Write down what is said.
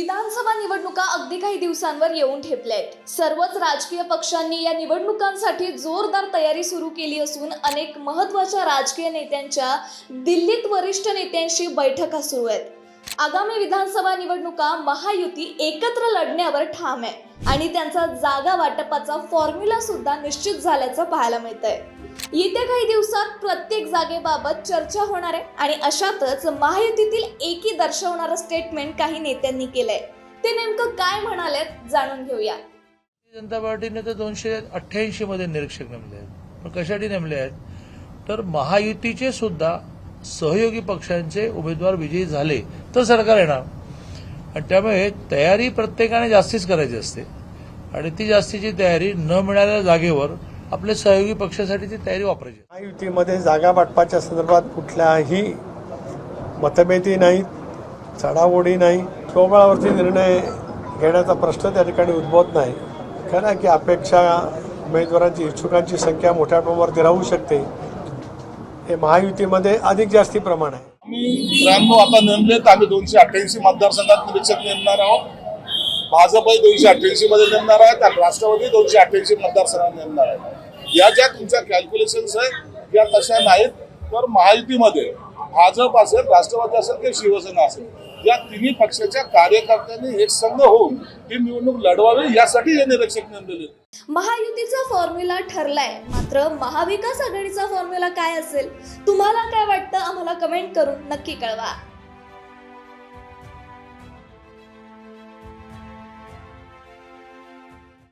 विधानसभा निवडणुका अगदी काही दिवसांवर येऊन ठेपल्या आहेत. सर्वच राजकीय पक्षांनी या निवडणुकांसाठी जोरदार तयारी सुरू केली असून अनेक महत्त्वाच्या राजकीय नेत्यांच्या दिल्लीत वरिष्ठ नेत्यांशी बैठका सुरू आहेत. आगामी विधानसभा निवडणुका महायुती एकत्र लढण्यावर ठाम आहे. आणि त्यांचा जागा वाटपाचा फॉर्म्युला सुद्धा निश्चित झाल्याचं पाहायला मिळतंय. येत्या काही दिवसात प्रत्येक जागेबाबत चर्चा होणार आहे आणि अशातच महायुतीतील एकी दर्शवणारं स्टेटमेंट काही नेत्यांनी केलंय. ते नेमकं काय म्हणाले जाणून घेऊया. जनता पार्टीने तर दोनशे अठ्ठ्याऐंशी मध्ये निरीक्षक नेमले आहेत. पण कशासाठी नेमले आहेत? तर महायुतीचे सुद्धा सहयोगी पक्षांचे उमेदवार विजयी झाले तर सरकार येणार. आणि त्यामुळे तयारी प्रत्येकाने जास्तीच करायची असते. आणि ती जास्तीची तयारी न मिळालेल्या जागेवर आपल्या सहयोगी पक्षासाठी ती तयारी वापरायची. महायुतीमध्ये जागा वाटपाच्या संदर्भात कुठल्याही मतभेदी नाहीत चढाओढी नाही. स्वबळावरती निर्णय घेण्याचा प्रश्न त्या ठिकाणी उद्भवत नाही. खरं आहे की अपेक्षा उमेदवारांची इच्छुकांची संख्या मोठ्या प्रमाणावरती राहू शकते. हे महायुतीमध्ये अधिक जास्ती प्रमाण आहे. मी त्र्याण्णव आता नेमलेत आम्ही दोनशे अठ्ठ्याऐंशी मतदारसंघात निरीक्षक नेमणार आहोत. भाजपही दोनशे अठ्ठ्याऐंशी मध्ये नेमणार आहेत आणि राष्ट्रवादी दोनशे अठ्ठ्याऐंशी मतदारसंघात नेमणार आहेत. या ज्या तुमच्या कॅल्क्युलेशन्स आहेत या तशा नाहीत. तर महायुतीमध्ये भाजप असेल राष्ट्रवादी असेल किंवा शिवसेना असेल या तिन्ही पक्षाच्या कार्यकर्त्यांनी एक संघ होऊन ही निवडणूक लढवावी यासाठी हे निरीक्षक नेमलेले महायुतीचा फॉर्म्युला ठरलाय. मात्र महाविकास आघाडीचा फॉर्म्युला काय असेल? तुम्हाला काय वाटतं? आम्हाला कमेंट करून नक्की कळवा.